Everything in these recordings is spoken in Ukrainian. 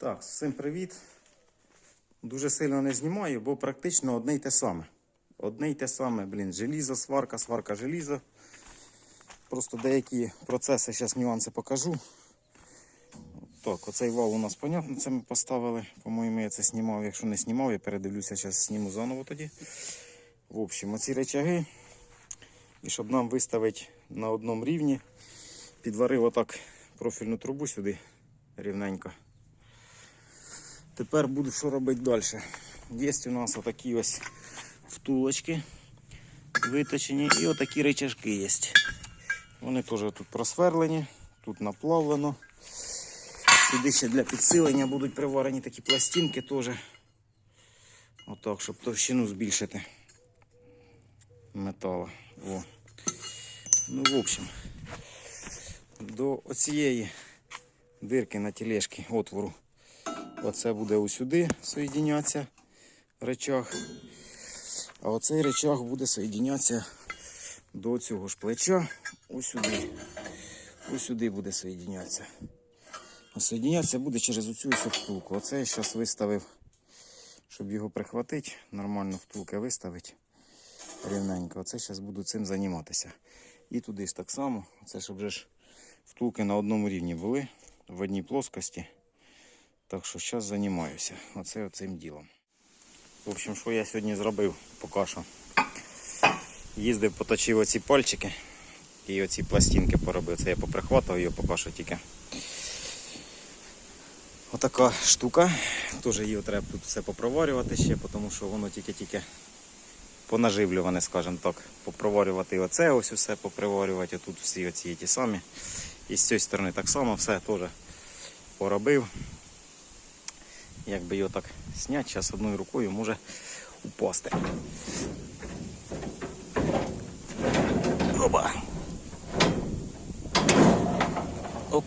Так, всім привіт. Дуже сильно не знімаю, бо практично одне й те саме. Одне й те саме, блін, желізо, сварка, сварка, желізо. Просто деякі процеси, зараз нюанси покажу. Так, оцей вал у нас, понятно, це ми поставили. По-моєму, я це знімав. Якщо не знімав, я передивлюся, зараз зніму заново тоді. В общем, оці речаги. І щоб нам виставити на одному рівні, підварив отак профільну трубу сюди рівненько. Тепер буду що робити далі. Є у нас отакі ось втулочки виточені і отакі речашки є. Вони теж тут просверлені, тут наплавлено. Сюди ще для підсилення будуть приварені такі пластинки теж. Отак, щоб товщину збільшити металу. О. Ну, в общем, до оцієї дирки на тележці отвору. Оце буде усюди соєдінятися речах. А оцей речах буде соєдінятися до цього ж плеча. Усюди. Усюди буде соєдінятися. Соєдінятися буде через оцю ось втулку. Оце я зараз виставив, щоб його прихватити, нормально втулки виставити рівненько. Оце зараз буду цим займатися. І туди ж так само. Це щоб вже ж втулки на одному рівні були, в одній плоскості. Так що зараз займаюся оце оцим ділом. В общем, що я сьогодні зробив поки що. Їздив, поточив оці пальчики і оці пластинки поробив. Це я поприхватував його поки що тільки. Отака штука. Теж її треба тут все попроварювати ще, тому що воно тільки-тільки понаживлюване, скажімо так. Попроварювати оце ось усе, поприварювати. Тут всі оці ті самі. І з цієї сторони так само все теж поробив. Якби його так зняти, зараз одною рукою може упасти. Оба. Оп.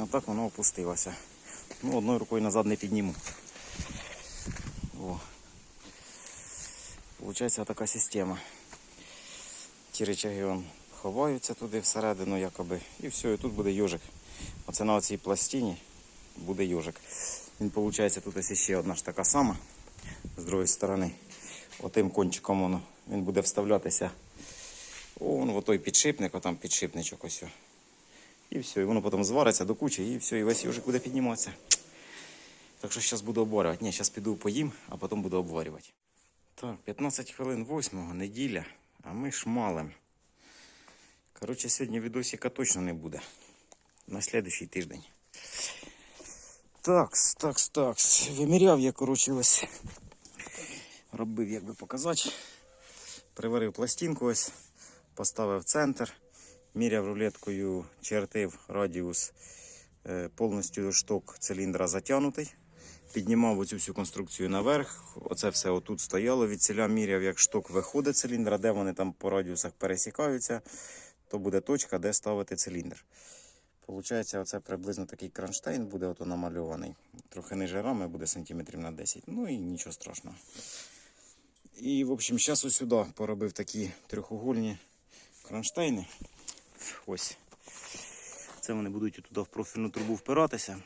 А так воно опустилося. Ну, одною рукою назад не підніму. О. Получається така система. Ті речаги вон ховаються туди всередину, якоби, і все, і тут буде йожик. Оце на цій пластині буде йожик. Він виходить, тут ось ще одна ж така сама з другої сторони. Отим кончиком воно, він буде вставлятися он, в той підшипник, отам підшипничок ось. І все, і воно потім звариться до кучі, і все, і весь йожик буде підніматися. Так що зараз буду обварювати. Ні, зараз піду поїм, а потім буду обварювати. Так, 15 хвилин 8 неділя, а ми шмалим. Коротше, сьогодні відосика точно не буде. На слідуючий тиждень. Такс, такс, такс. Виміряв я, коротше, ось. Робив, як би показати. Приварив пластинку ось, поставив центр, міряв рулеткою, чертив радіус, е, повністю шток циліндра затягнутий. Піднімав оцю всю конструкцію наверх. Оце все отут стояло. Від ціля міряв, як шток виходить циліндра, де вони там по радіусах пересікаються, то буде точка, де ставити циліндр. Получається, оце приблизно такий кронштейн буде ото намальований. Трохи ниже рами буде сантиметрів на 10. Ну і нічого страшного. І, в общем, зараз сюди поробив такі трьохугольні кронштейни. Ось. Це вони будуть туди в профільну трубу впиратися.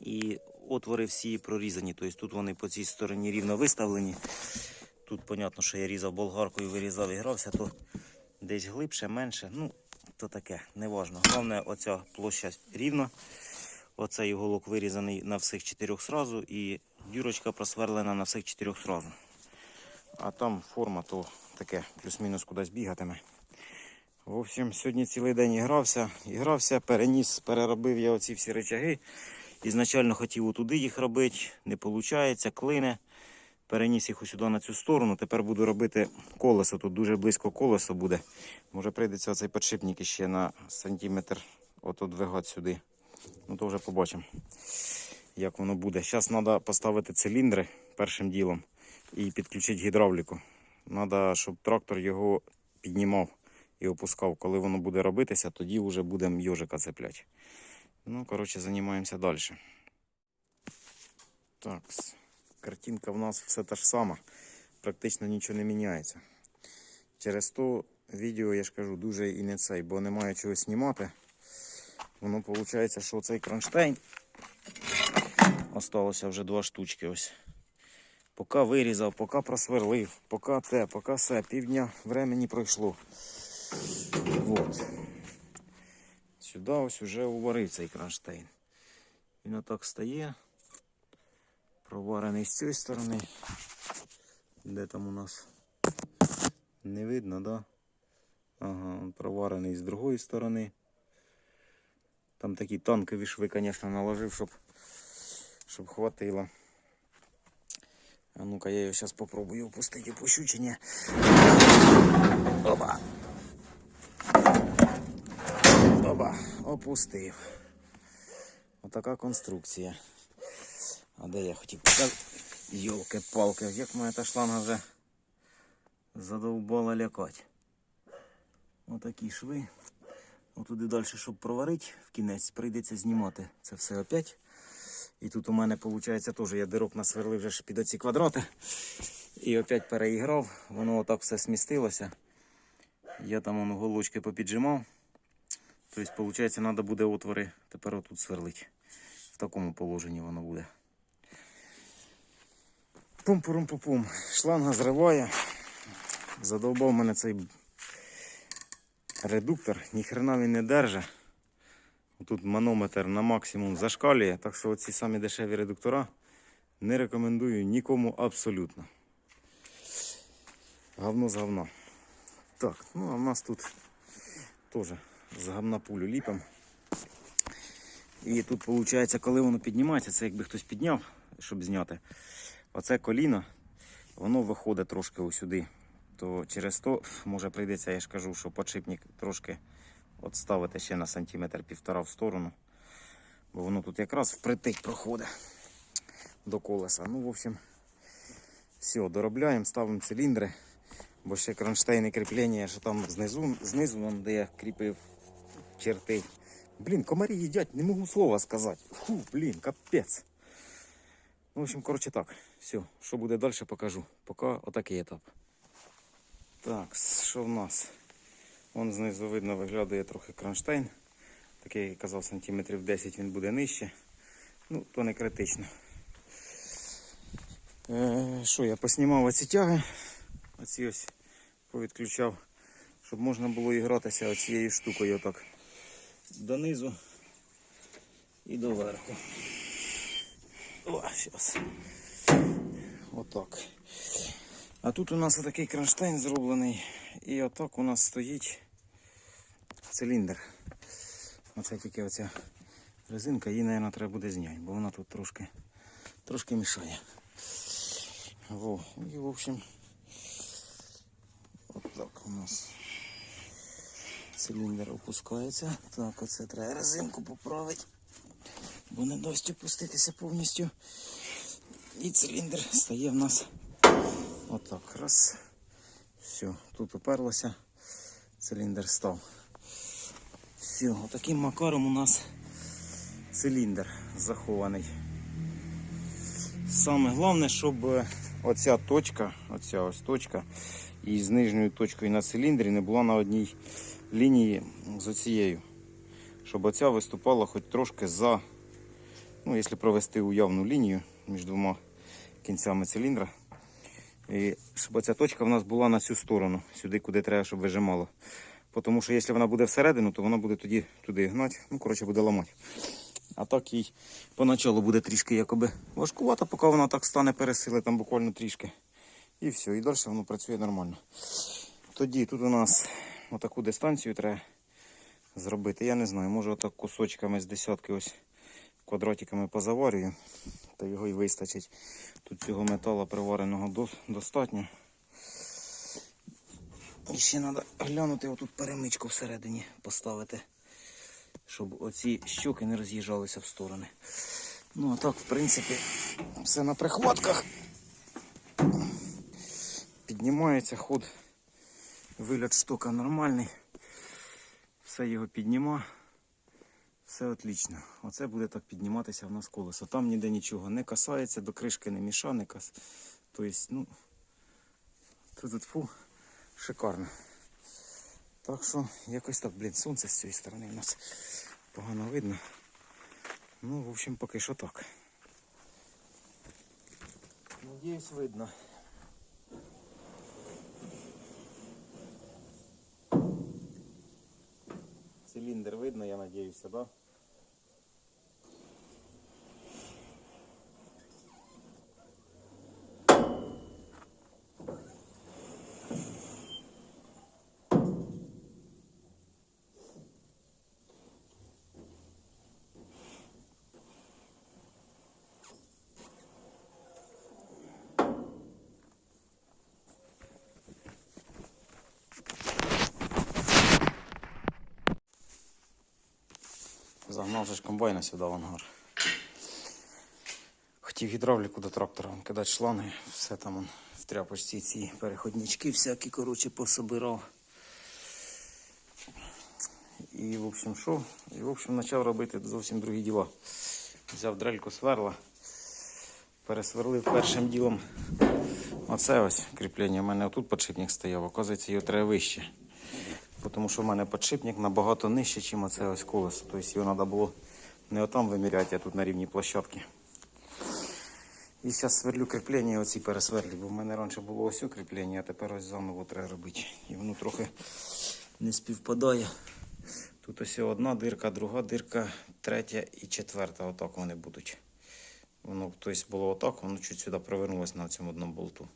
І отвори всі прорізані. Тобто тут вони по цій стороні рівно виставлені. Тут, понятно, що я різав болгаркою, вирізав і грався, то десь глибше, менше. Ну, то таке, неважно. Головне, оця площа рівна. Оцей уголок вирізаний на всіх чотирьох сразу і дюрочка просверлена на всіх чотирьох сразу. А там форма то таке, плюс-мінус кудись бігатиме. В общем, сьогодні цілий день ігрався, ігрався, переніс, переробив я оці всі речаги. Ізначально хотів отуди їх робити, не виходить, клине. Переніс їх сюди на цю сторону. Тепер буду робити колесо. Тут дуже близько колесо буде. Може прийдеться оцей підшипник ще на сантиметр ото двигати сюди. Ну то вже побачимо, як воно буде. Зараз треба поставити циліндри першим ділом і підключити гідравліку. Треба, щоб трактор його піднімав і опускав. Коли воно буде робитися, тоді вже будемо йожика цепляти. Ну, коротше, займаємося далі. Так, картинка в нас все та ж сама. Практично нічого не міняється. Через то відео, я ж кажу, дуже і не цей, бо немає чого знімати. воно виходить, що цей кронштейн. Осталося вже два штучки ось. Поки вирізав, поки просверлив, поки те, поки все, півдня времени пройшло. Вот. Сюди ось уже уварив цей кронштейн. Він отак стає. Проварений з цієї сторони. Де там у нас? Не видно, да? Ага, проварений з другої сторони. Там такі танкові шви, звісно, наложив, щоб, щоб хватило. А ну-ка я його зараз попробую опустити, ні. Опа. Опа, опустив. Отака конструкція. А де я хотів показати? Йолки-палки, як моя та шланга вже задовбала лякать. Отакі шви. Отуди далі, щоб проварити в кінець, прийдеться знімати це все опять. І тут у мене виходить теж я дирок насверлив вже під оці квадрати. І опять переіграв, воно отак все смістилося. Я там воно голочки попіджимав. Тобто, виходить, треба буде отвори тепер отут сверлити. В такому положенні воно буде. Пум-пурум-пум-пум. Шланга зриває. Задовбав мене цей редуктор, ніхрена він не держить. Тут манометр на максимум зашкалює, так що оці самі дешеві редуктора не рекомендую нікому абсолютно. Говно з говна. Так, ну а в нас тут теж з говна пулю ліпимо. І тут виходить, коли воно піднімається, це якби хтось підняв, щоб зняти. Оце коліно, воно виходить трошки сюди. То через то може прийдеться, я ж кажу, що подшипник трошки от ставити ще на сантиметр півтора в сторону. Бо воно тут якраз впритик проходить до колеса. Ну, в общем, все, доробляємо, ставимо циліндри. Бо ще кронштейни кріплення, що там знизу, знизу вон, де я кріпив черти. Блін, комарі їдять, не можу слова сказати. Фу, блін, капець. Ну, в общем, коротше так. Все, що буде далі, покажу. Поки отакий етап. Так, що в нас? Вон знизу видно виглядає трохи кронштейн. Такий, казав, сантиметрів 10 він буде нижче. Ну, то не критично. Е, що, я поснімав оці тяги. Оці ось повідключав, щоб можна було і гратися оцією штукою отак. Донизу і доверху. О. Отак. А тут у нас отакий кронштейн зроблений. І отак у нас стоїть циліндр. Оце тільки оця резинка, її, мабуть, треба буде зняти, бо вона тут трошки, трошки мішає. Во. І, в общем, отак у нас циліндр опускається. Так, оце треба резинку поправити, бо не дасть опуститися повністю. І циліндр стає в нас отак. Раз. Все, тут уперлося, циліндр став. Все, отаким макаром у нас циліндр захований. Саме головне, щоб е, оця точка, оця ось точка, і з нижньою точкою на циліндрі не була на одній лінії з оцією. Щоб оця виступала хоч трошки за, ну, якщо провести уявну лінію між двома кінцями циліндра. І щоб ця точка в нас була на цю сторону, сюди, куди треба, щоб вижимало. Тому що якщо вона буде всередину, то вона буде тоді туди гнати, ну, коротше, буде ламати. А так їй поначалу буде трішки якоби важкувато, поки вона так стане пересили, там буквально трішки. І все, і далі воно працює нормально. Тоді тут у нас отаку дистанцію треба зробити. Я не знаю, може отак кусочками з десятки ось квадратиками позаварюю, то його і вистачить. Тут цього металу привареного достатньо. І ще треба глянути отут перемичку всередині поставити, щоб оці щоки не роз'їжджалися в сторони. Ну а так, в принципі, все на прихватках. Піднімається ход, виліт штука нормальний. Все його підніма. Все отлично. Оце буде так підніматися в нас колесо. Там ніде нічого не касається, до кришки не міша, не кас. Тобто, ну, тут, фу, шикарно. Так що, якось так, блін, сонце з цієї сторони у нас погано видно. Ну, в общем, поки що так. Надіюсь, видно. Циліндр видно, я надіюся, да? Загнав же комбайна сюди в ангар. Хотів гідравліку до трактора кидати шланги, все там он, в тряпочці ці переходнички всякі, коротше, пособирав. І, в общем, що? І, в общем, почав робити зовсім другі діла. Взяв дрельку сверла, пересверлив першим ділом оце ось кріплення. У мене отут подшипник стояв, оказується, його треба вище. Бо Тому що в мене подшипник набагато нижче, ніж оце ось колесо. Тобто його треба було не отам виміряти, а тут на рівні площадки. І зараз сверлю кріплення оці пересверлю, бо в мене раніше було ось кріплення, а тепер ось заново треба робити. І воно трохи не співпадає. Тут ось одна дирка, друга дирка, третя і четверта. Отак вони будуть. Воно тобто було отак, воно чуть сюди провернулося на цьому одному болту.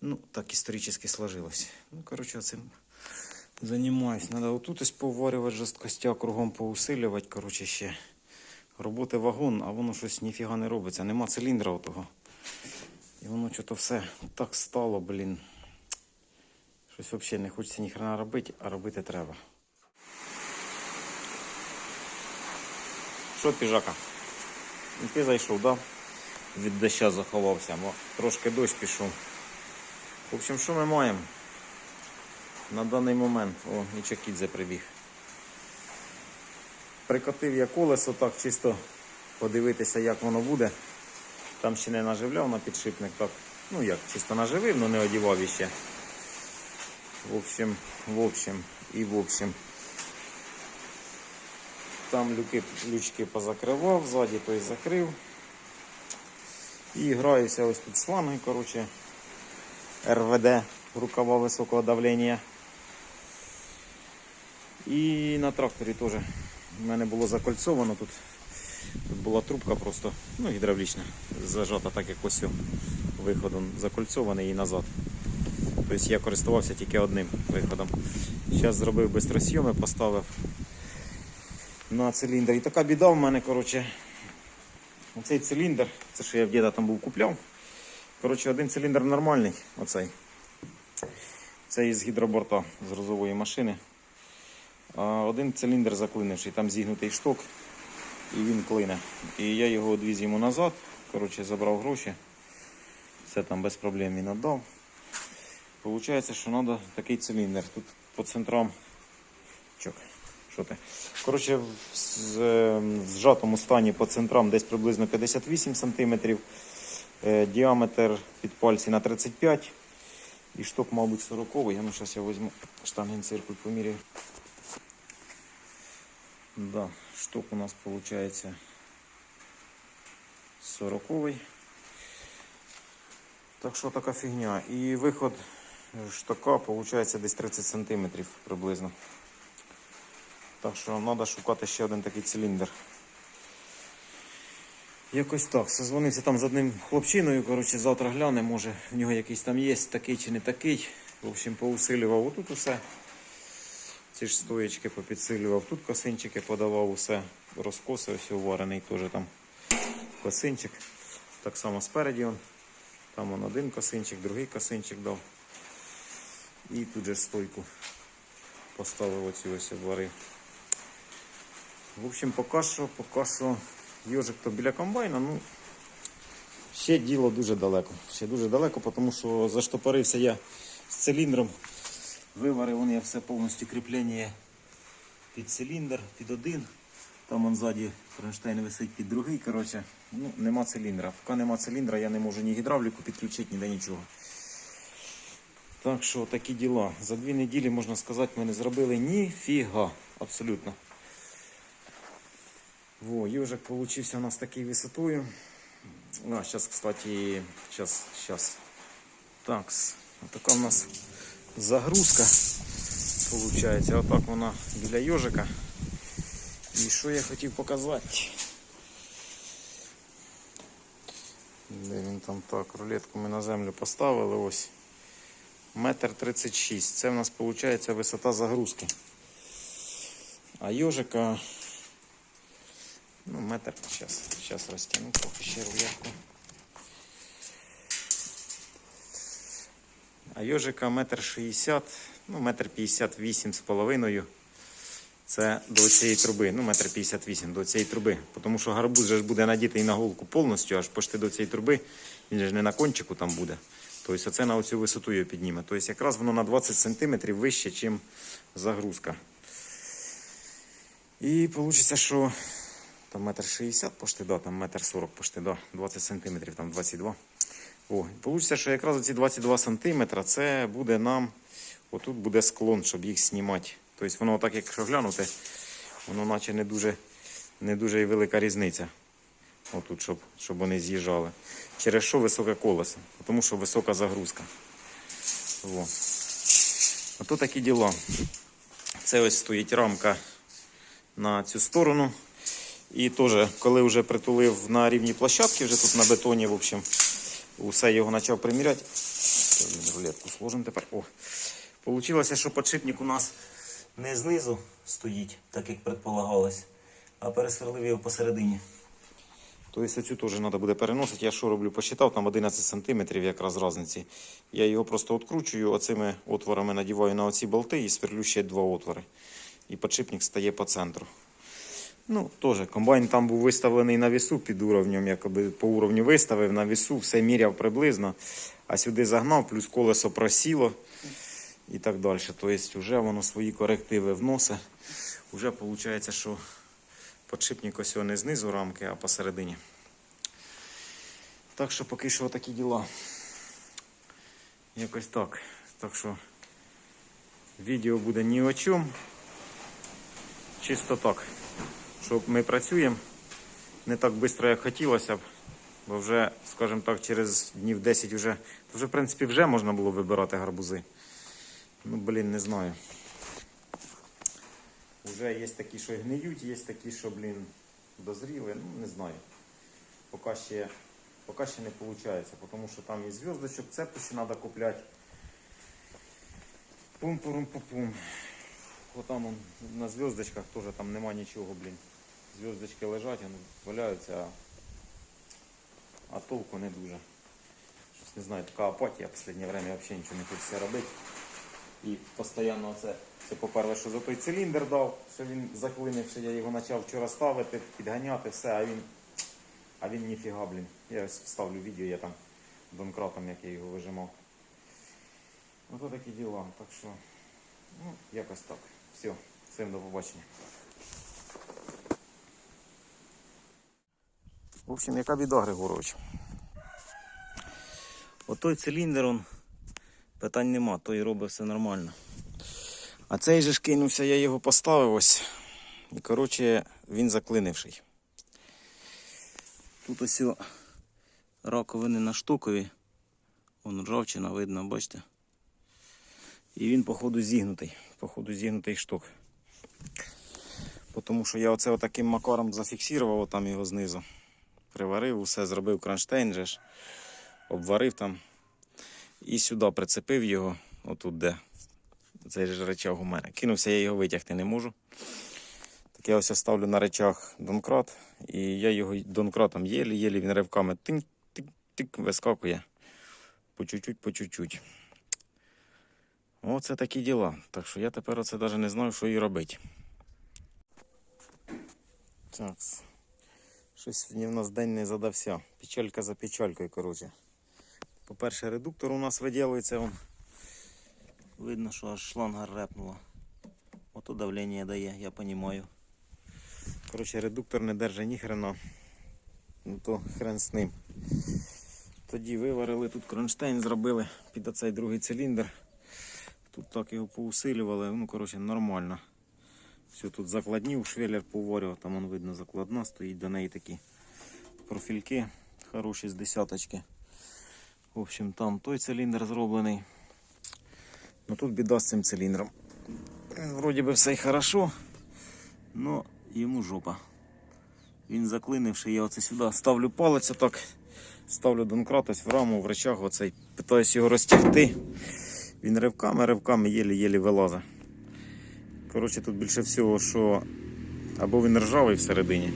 Ну, так історично сложилось. Ну, коротше, цим займаюсь. Надо отут ось поварювати жорсткостя, кругом поусилювати. Коротше, ще роботи вагон, а воно щось ніфіга не робиться. Нема циліндра отого. І воно що-то все так стало, блін. Щось взагалі не хочеться ніхрена робити, а робити треба. Що, піжака? І ти зайшов, да? Від доща заховався, бо трошки дощ пішов. В общем, що ми маємо на даний момент? О, і Чакідзе прибіг. Прикотив я колесо так, чисто подивитися, як воно буде. Там ще не наживляв на підшипник, так. Ну як, чисто наживив, але не одівав іще. В общем, в общем і в общем. Там люки, лючки позакривав, ззаді той закрив. І граюся ось тут шланги, коротше, РВД, рукава високого давлення. І на тракторі теж в мене було закольцовано тут. Тут була трубка просто, ну, гідравлічна, зажата так як ось виходом закольцований і назад. Тобто я користувався тільки одним виходом. Зараз зробив бистросйоми, поставив на циліндр. І така біда в мене, коротше, оцей циліндр, це що я в діда там був купляв. Коротше, один циліндр нормальний, оцей. Це із гідроборта з розової машини. Один циліндр заклинивший, там зігнутий шток і він клине. І я його одвіз йому назад. Коротше, забрав гроші. Все там без проблем він віддав. Получається, що треба такий циліндр. Тут по центрам. Чок, що ти? Коротше, в е, в зжатому стані по центрам десь приблизно 58 см. Діаметр під пальці на 35 і шток, мабуть, 40 Я ну зараз я візьму штангенциркуль поміряю. Да, шток у нас виходить 40 -й. Так що така фігня. І виход штока виходить десь 30 см приблизно. Так що треба шукати ще один такий циліндр. Якось так. Созвонився там з одним хлопчиною. Коротше, завтра гляне, може в нього якийсь там є, такий чи не такий. В общем, поусилював отут усе. Ці ж стоєчки попідсилював. Тут косинчики подавав усе. Розкоси ось уварений теж там косинчик. Так само спереді он. Там он один косинчик, другий косинчик дав. І тут же стойку поставив оцю ось обварив. В общем, поки що, поки що йожик то біля комбайна, ну ще діло дуже далеко. Ще дуже далеко, тому що заштопорився я з циліндром. Виварив он я все повністю кріплення під циліндр, під один. Там он ззаді кронштейн висить під другий. Коротше, ну, нема циліндра. Поки нема циліндра, я не можу ні гідравліку підключити, ніде нічого. Так що такі діла. За дві неділі, можна сказати, ми не зробили ніфіга. Абсолютно. Во, ежик получился у нас такой высотою. А, сейчас, кстати, сейчас, сейчас. Так, вот такая у нас загрузка получається. Отак вона біля йожика. І що я хотів показати? Де він там так, рулетку ми на землю поставили ось. Метр тридцять шість. Це в нас виходить висота загрузки. А йожика. Ну, метр. Сейчас, сейчас растяну трохи ще рулетку. А йожика метр шістдесят, ну, метр п'ятдесят вісім з половиною. Це до цієї труби, ну, метр п'ятдесят вісім до цієї труби. Тому що гарбуз же ж буде надітий на голку повністю, аж почти до цієї труби. Він ж не на кончику там буде. Тобто оце на оцю висоту його підніме. Тобто якраз воно на 20 см вище, ніж загрузка. І вийде, що там метр шістдесят пошти, да, там метр сорок пошти, да, 20 сантиметрів, там 22. О, вийде, що якраз ці 22 сантиметра це буде нам, отут буде склон, щоб їх знімати. Тобто воно так, якщо глянути, воно наче не дуже, не дуже і велика різниця. Отут, щоб, щоб вони з'їжджали. Через що високе колесо? Тому що висока загрузка. Во. Ото такі діла. Це ось стоїть рамка на цю сторону. І теж, коли вже притулив на рівні площадки, вже тут на бетоні, в общем, усе його почав приміряти. Рулетку сложимо тепер. О. Получилося, що подшипник у нас не знизу стоїть, так як предполагалось, а пересверлив його посередині. Тобто цю теж треба буде переносити. Я що роблю? Посчитав, там 11 см якраз різниці. Я його просто відкручую, оцими отворами надіваю на оці болти і сверлю ще два отвори. І подшипник стає по центру. Ну, теж комбайн там був виставлений на вісу під уровнем, якоби по уровню виставив на вісу, все міряв приблизно, а сюди загнав, плюс колесо просіло і так далі. Тобто вже воно свої корективи вносить. Вже виходить, що подшипник ось не знизу рамки, а посередині. Так що поки що такі діла. Якось так. Так що відео буде ні о чому. Чисто так. Що ми працюємо не так швидко, як хотілося б. Бо вже, скажімо так, через днів 10 вже, вже, в принципі, вже можна було вибирати гарбузи. Ну, блін, не знаю. Уже є такі, що гниють, є такі, що, блін, дозріли. Ну, не знаю. Поки ще, поки ще не виходить, тому що там і зв'язочок, цепи ще треба купляти. Пум-пурум-пум-пум. Отам он, на зв'язочках теж там нема нічого, блін. Зв'язочки лежать, вони валяються, а, толку не дуже. Щось не знаю, така апатія в останнє время взагалі нічого не хочеться робити. І постійно це, це по-перше, що за той циліндр дав, що він заклинивши, я його почав вчора ставити, підганяти, все, а він, а він ніфіга, блін. Я ось вставлю відео, я там домкратом, як я його вижимав. Ото такі діла. Так що, ну, якось так. Все, всім до побачення. В общем, яка біда, Григорович? Отой циліндр, он, питань нема, той робить все нормально. А цей же ж кинувся, я його поставив ось. І коротше, він заклинивший. Тут ось раковини на штукові. Вон ржавчина видно, бачите? І він, походу, зігнутий. Походу, зігнутий штук. Тому що я оце отаким макаром зафіксував там його знизу. Приварив, усе зробив кронштейн же ж, обварив там. І сюди прицепив його, отут де. Цей же речаг у мене. Кинувся, я його витягти не можу. Так я ось ставлю на речах донкрат, і я його донкратом єлі-єлі, він ривками тик-тик-тик вискакує. По чуть-чуть, по чуть-чуть. Оце такі діла. Так що я тепер оце навіть не знаю, що і робити. Так. Щось сьогодні в нас день не задався. Печалька за печалькою, коротше. По-перше, редуктор у нас виділується. Видно, що аж шланга репнула. Ото давлення дає, я розумію. Коротше, редуктор не держить ні хрена. Ну то хрен з ним. Тоді виварили тут кронштейн, зробили під оцей другий циліндр. Тут так його поусилювали, ну коротше нормально. Все тут закладнів, швеллер поворював, там он видно закладна, стоїть до неї такі профільки хороші з десяточки. В общем, там той циліндр зроблений. Ну тут біда з цим циліндром. Вроді би все й хорошо, але йому жопа. Він заклинивши, я оце сюди ставлю палець отак, ставлю донкрат ось в раму, в речах оцей, питаюсь його розтягти. Він ривками, ривками єлі-єлі вилазить. Коротше, тут більше всього, що або він ржавий всередині,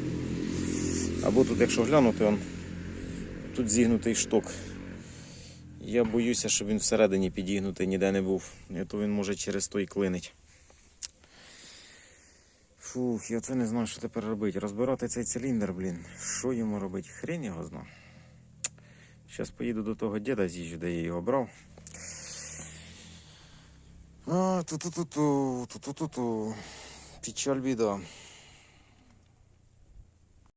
або тут, якщо глянути, он, тут зігнутий шток. Я боюся, щоб він всередині підігнутий ніде не був. І то він може через той клинить. Фух, я це не знаю, що тепер робити. Розбирати цей циліндр, блін. Що йому робити? Хрень його зна. Зараз поїду до того діда з'їжджу, де я його брав. А, ту-ту-ту-ту, ту-ту-ту-ту. Печаль біда.